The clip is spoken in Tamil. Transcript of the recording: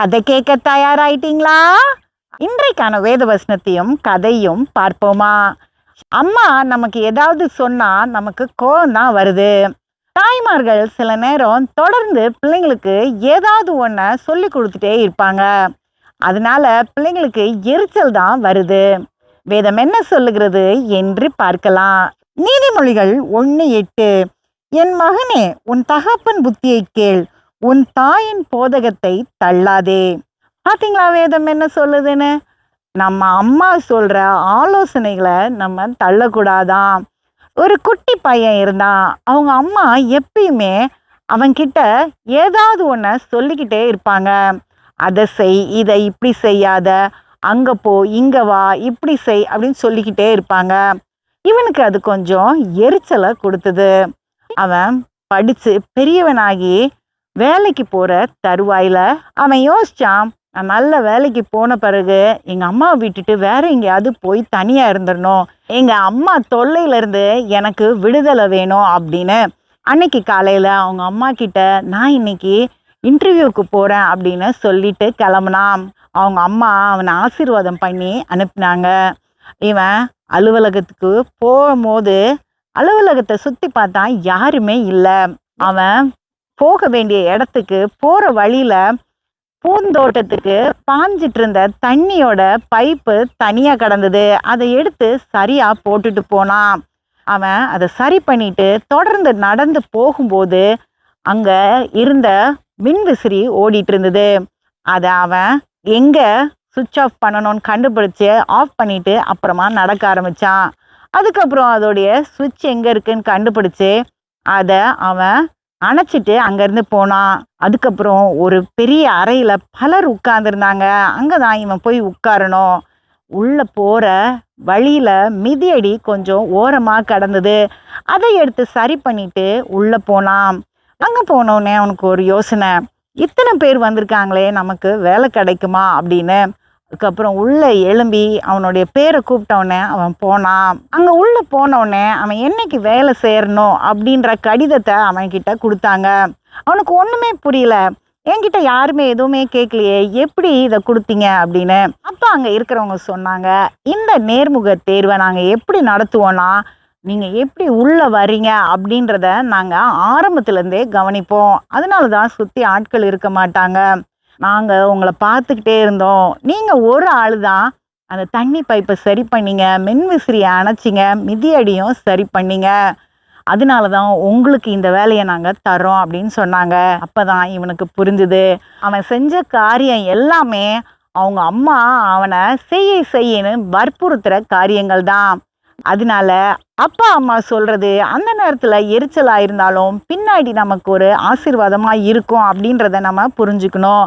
கதை கேட்க தயாராயிட்டீங்களா? இன்றைக்கான வேத வசனத்தையும் கதையும் பார்ப்போமா? அம்மா நமக்கு ஏதாவது சொன்னால் நமக்கு கோபம் தான் வருது. தாய்மார்கள் சில நேரம் தொடர்ந்து பிள்ளைங்களுக்கு ஏதாவது ஒன்றை சொல்லி கொடுத்துட்டே இருப்பாங்க. அதனால பிள்ளைங்களுக்கு எரிச்சல் தான் வருது. வேதம் என்ன சொல்லுகிறது என்று பார்க்கலாம். நீதிமொழிகள் ஒன்று எட்டு என் மகனே உன் தகப்பன் புத்தியை கேள். உன் தாயின் போதகத்தை தள்ளாதே. பாத்தீங்களா வேதம் என்ன சொல்லுதுன்னு? நம்ம அம்மா சொல்ற ஆலோசனைகளை நம்ம தள்ளக்கூடாதான். ஒரு குட்டி பையன் இருந்தான். அவங்க அம்மா எப்பயுமே அவன்கிட்ட ஏதாவது ஒன்றை சொல்லிக்கிட்டே இருப்பாங்க. அதை செய் இதை இப்படி செய்யாத. அங்கே போ இங்கே வா இப்படி செய் அப்படின்னு சொல்லிக்கிட்டே இருப்பாங்க. இவனுக்கு அது கொஞ்சம் எரிச்சலை கொடுத்தது. அவன் படித்து பெரியவனாகி வேலைக்கு போகிற தருவாயில் அவன் யோசிச்சான் நான் நல்ல வேலைக்கு போன பிறகு எங்கள் அம்மாவை விட்டுட்டு வேற எங்கேயாவது போய் தனியாக இருந்துடணும் எங்கள் அம்மா தொல்லையிலேருந்து எனக்கு விடுதலை வேணும் அப்படின்னு அன்னைக்கு காலையில் அவங்க அம்மா கிட்ட நான் இன்னைக்கு இன்டர்வியூக்கு போகிறேன் அப்படின்னு சொல்லிட்டு கிளம்புனான். அவங்க அம்மா அவனை ஆசீர்வாதம் பண்ணி அனுப்பினாங்க. இவன் அலுவலகத்துக்கு போகும்போது அலுவலகத்தை சுற்றி பார்த்தா யாருமே இல்லை. அவன் போக வேண்டிய இடத்துக்கு போகிற வழியில் பூந்தோட்டத்துக்கு பாஞ்சிட்டு இருந்த தண்ணியோட பைப்பு தனியாக கிடந்தது. அதை எடுத்து சரியாக போட்டுட்டு போனான். அவன் அதை சரி பண்ணிட்டு தொடர்ந்து நடந்து போகும்போது அங்கே இருந்த மின்விசிறி ஓடிட்டு இருந்தது அதை அவன் எங்கே சுவிட்ச் ஆஃப் பண்ணணும்னு கண்டுபிடிச்சு ஆஃப் பண்ணிட்டு அப்புறமா நடக்க ஆரம்பிச்சான். அதுக்கப்புறம் அதோடைய சுவிட்ச் எங்கே இருக்குன்னு கண்டுபிடிச்சு அதை அவன் அணைச்சிட்டு அங்கேருந்து போனான் அதுக்கப்புறம் ஒரு பெரிய அறையில் பலர் உட்கார்ந்துருந்தாங்க. அங்கே தான் இவன் போய் உட்காரணும். உள்ளே போகிற வழியில் மிதியடி கொஞ்சம் ஓரமாக கடந்தது. அதை எடுத்து சரி பண்ணிட்டு உள்ளே போனான். அங்கே போனோடனே அவனுக்கு ஒரு யோசனை. இத்தனை பேர் வந்திருக்காங்களே நமக்கு வேலை கிடைக்குமா அப்படின்னு. அதுக்கப்புறம் உள்ளே எழும்பி அவனுடைய பேரை கூப்பிட்டவுடனே அவன் போனான். அங்கே உள்ளே போனவுடனே அவன் என்னைக்கு வேலை சேரணும் அப்படின்ற கடிதத்தை அவன்கிட்ட கொடுத்தாங்க. அவனுக்கு ஒன்றுமே புரியல. என்கிட்ட யாருமே எதுவுமே கேட்கலையே. எப்படி இதை கொடுத்தீங்க அப்படின்னு. அப்போ அங்கே இருக்கிறவங்க சொன்னாங்க இந்த நேர்முக தேர்வை நாங்கள் எப்படி நடத்துவோன்னா நீங்கள் எப்படி உள்ளே வரீங்க அப்படின்றத நாங்கள் ஆரம்பத்துலேருந்தே கவனிப்போம். அதனால தான் சுற்றி ஆட்கள் இருக்க மாட்டாங்க. நாங்கள் உங்களை பார்த்துக்கிட்டே இருந்தோம். நீங்கள் ஒரு ஆள் தான் அந்த தண்ணி பைப்பை சரி பண்ணிங்க. மின்விசிறியை அணைச்சிங்க. மிதியடியும் சரி பண்ணீங்க. அதனால தான் உங்களுக்கு இந்த வேலையை நாங்கள் தரோம் அப்படின்னு சொன்னாங்க. அப்போ தான் இவனுக்கு புரிஞ்சுது. அவன் செஞ்ச காரியம் எல்லாமே அவங்க அம்மா அவனை செய்ய செய்யன்னு வற்புறுத்துகிற காரியங்கள் தான். அதனால அப்பா அம்மா சொல்கிறது அந்த நேரத்தில் எரிச்சலாக இருந்தாலும் பின்னாடி நமக்கு ஒரு ஆசீர்வாதமாக இருக்கும் அப்படின்றத நம்ம புரிஞ்சுக்கணும்.